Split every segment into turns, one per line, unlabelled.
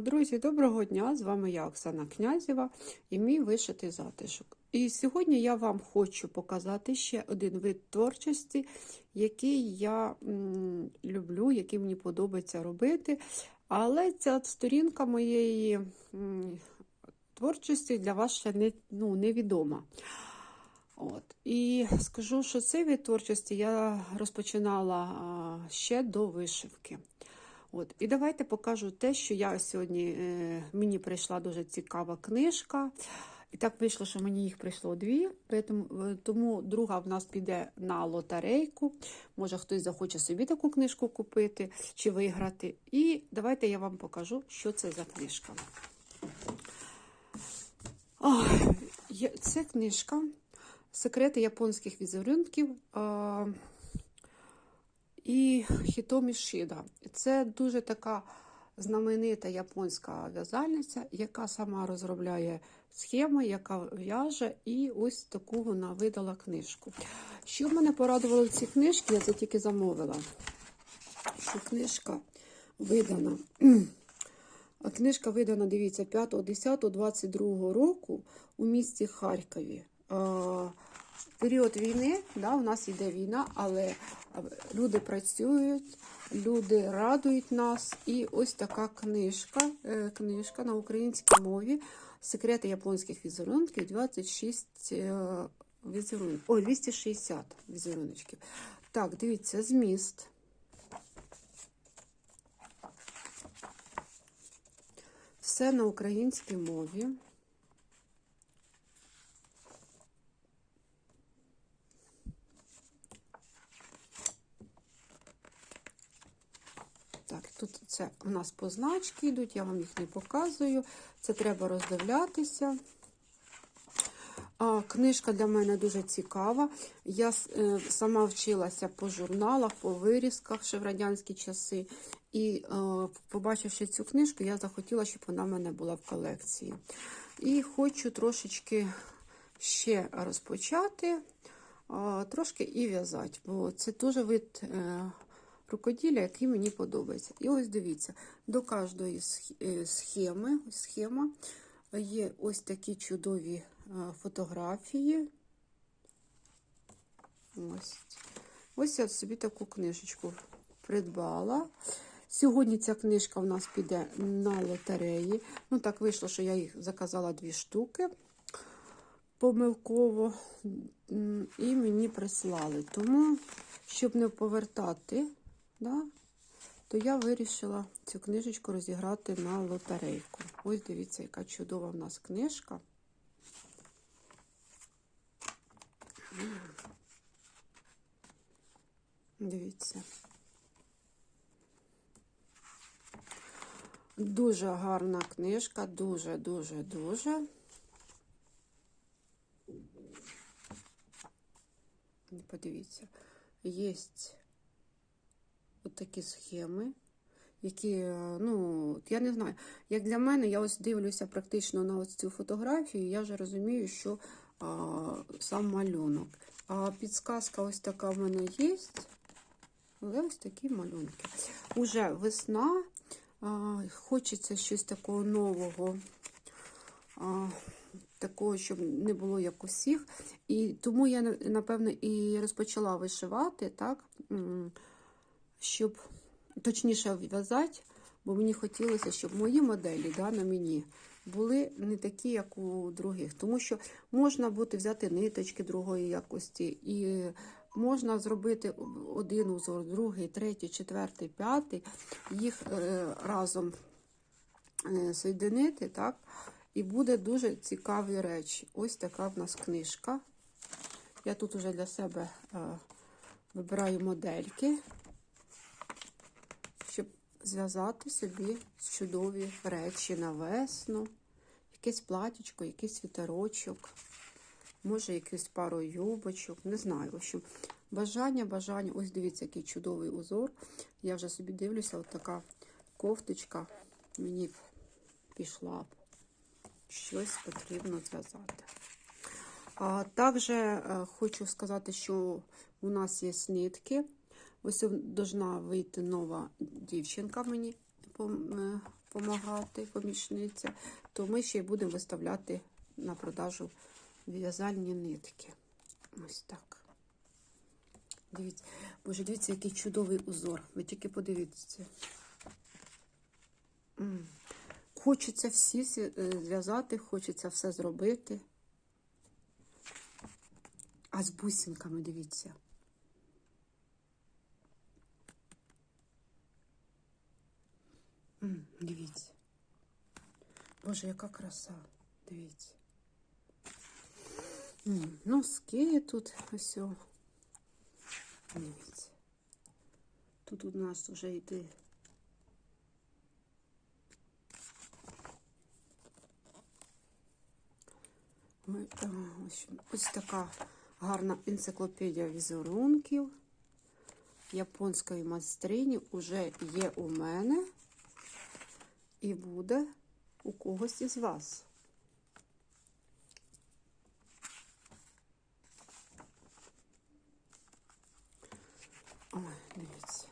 Друзі, доброго дня! З вами я, Оксана Князєва, і мій вишитий затишок. І сьогодні я вам хочу показати ще один вид творчості, який я м, люблю, який мені подобається робити. Але ця сторінка моєї м, творчості для вас ще не, ну, невідома. От. І скажу, що цей вид творчості я розпочинала ще до вишивки. От. І давайте покажу те, що я сьогодні е, мені прийшла дуже цікава книжка. І так вийшло, що мені їх прийшло дві, тому, тому друга в нас піде на лотерейку. Може, хтось захоче собі таку книжку купити чи виграти. І давайте я вам покажу, що це за книжка. Це книжка Секрети японських візерунків. І Хітомі Шіда. Це дуже така знаменита японська в'язальниця, яка сама розробляє схеми, яка в'яже, і ось таку вона видала книжку. Що мене порадувало в цій книжці, я це тільки замовила, що книжка видана. Книжка видана, дивіться, 5.10.22 року у місті Харкові. Період війни, да, у нас йде війна, але люди працюють, люди радують нас. І ось така книжка, е, книжка на українській мові. Секрети японських візерунків 26 е, візерунків. Ой, 260 візеруночків. Так, дивіться, зміст. Все на українській мові. Так, тут це у нас позначки йдуть, я вам їх не показую. Це треба роздивлятися. Книжка для мене дуже цікава. Я е, сама вчилася по журналах, по вирізках ще в радянські часи. І е, побачивши цю книжку, я захотіла, щоб вона в мене була в колекції. І хочу трошечки ще розпочати, трошки і в'язати, бо це дуже вид е, рукоділля, який мені подобається. І ось дивіться, до кожної е, схеми, схема, є ось такі чудові фотографії. Ось. Ось я собі таку книжечку придбала. Сьогодні ця книжка в нас піде на лотереї. Ну, так вийшло, що я їх заказала дві штуки помилково, і мені прислали. Тому, щоб не повертати, да, то я вирішила цю книжечку розіграти на лотерейку. Ось дивіться, яка чудова в нас книжка. Дивіться. Дуже гарна книжка, дуже, дуже, дуже. Подивіться, є от такі схеми, які, е, ну, я не знаю, як для мене, я ось дивлюся практично на ось цю фотографію, я вже розумію, що а, сам малюнок. А підсказка ось така в мене є. Але ось такі малюнки. Уже весна, а, хочеться щось такого нового, а, такого, щоб не було як усіх. І тому я, напевно, і розпочала вишивати, так, щоб точніше в'язати, бо мені хотілося, щоб мої моделі да, на мені були не такі, як у других. Тому що можна бути взяти ниточки другої якості, і можна зробити один узор, другий, третій, четвертий, п'ятий, їх е, разом е, соєдинити, так? І буде дуже цікаві речі. Ось така в нас книжка. Я тут уже для себе е, вибираю модельки, зв'язати собі чудові речі на весну. Якесь платічко, якийсь світерочок, може, якусь пару юбочок, не знаю. В общем, бажання, бажання. Ось дивіться, який чудовий узор. Я вже собі дивлюся, от така кофточка мені пішла. Щось потрібно зв'язати. А також е, хочу сказати, що у нас є нитки. Ось должна вийти нова дівчинка мені е, допомагати, помічниця, то ми ще й будемо виставляти на продажу в'язальні нитки. Ось так. Дивіться, боже, дивіться, який чудовий узор. Ви тільки подивіться. Хочеться всі е, зв'язати, хочеться все зробити. А з бусинками, дивіться. Дивіться. Боже, яка краса. Дивіться. М, Носки тут ось. Дивіться. Тут у нас вже йде. Ми, ось, ось така гарна енциклопедія візерунків японської майстрині вже є у мене і буде у когось із вас. Ой, дивіться.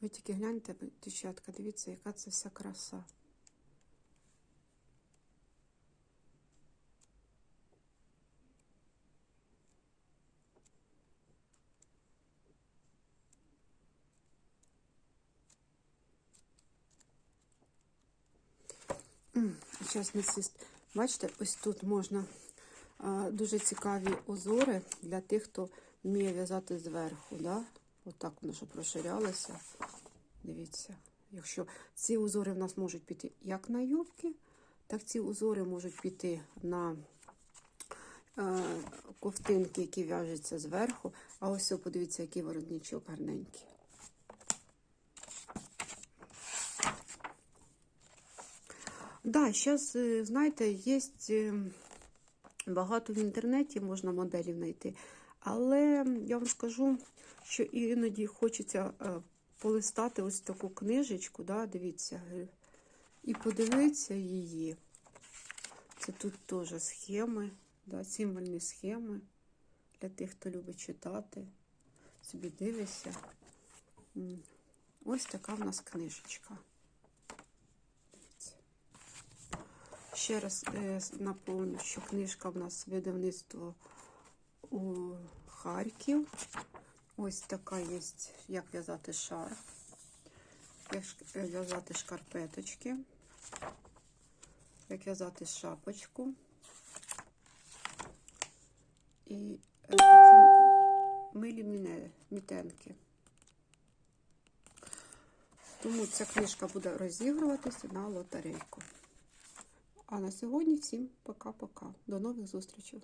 Ви тільки гляньте, дівчатка, дивіться, яка це вся краса. Зараз не сіст. Бачите, ось тут можна а, дуже цікаві узори для тих, хто вміє в'язати зверху. Да? Отак воно щоб розширялося. Дивіться, якщо ці узори в нас можуть піти як на юбки, так ці узори можуть піти на е, ковтинки, які в'яжуться зверху. А ось подивіться, який воротничок гарненький. Да, зараз, знаєте, є багато в інтернеті можна моделів знайти. Але я вам скажу, що іноді хочеться е, полистати ось таку книжечку, да, дивіться, е, і подивитися її. Це тут теж схеми, да, символьні схеми для тих, хто любить читати. Собі дивишся. Ось така в нас книжечка. Дивіться. Ще раз е, напомню, що книжка в нас видавництво у Харків. Ось така є, як в'язати шарф, як е, в'язати шкарпеточки, як в'язати шапочку. І е, такі милі мітенки. Тому ця книжка буде розігруватися на лотерейку. А на сьогодні всім пока-пока. До нових зустрічей.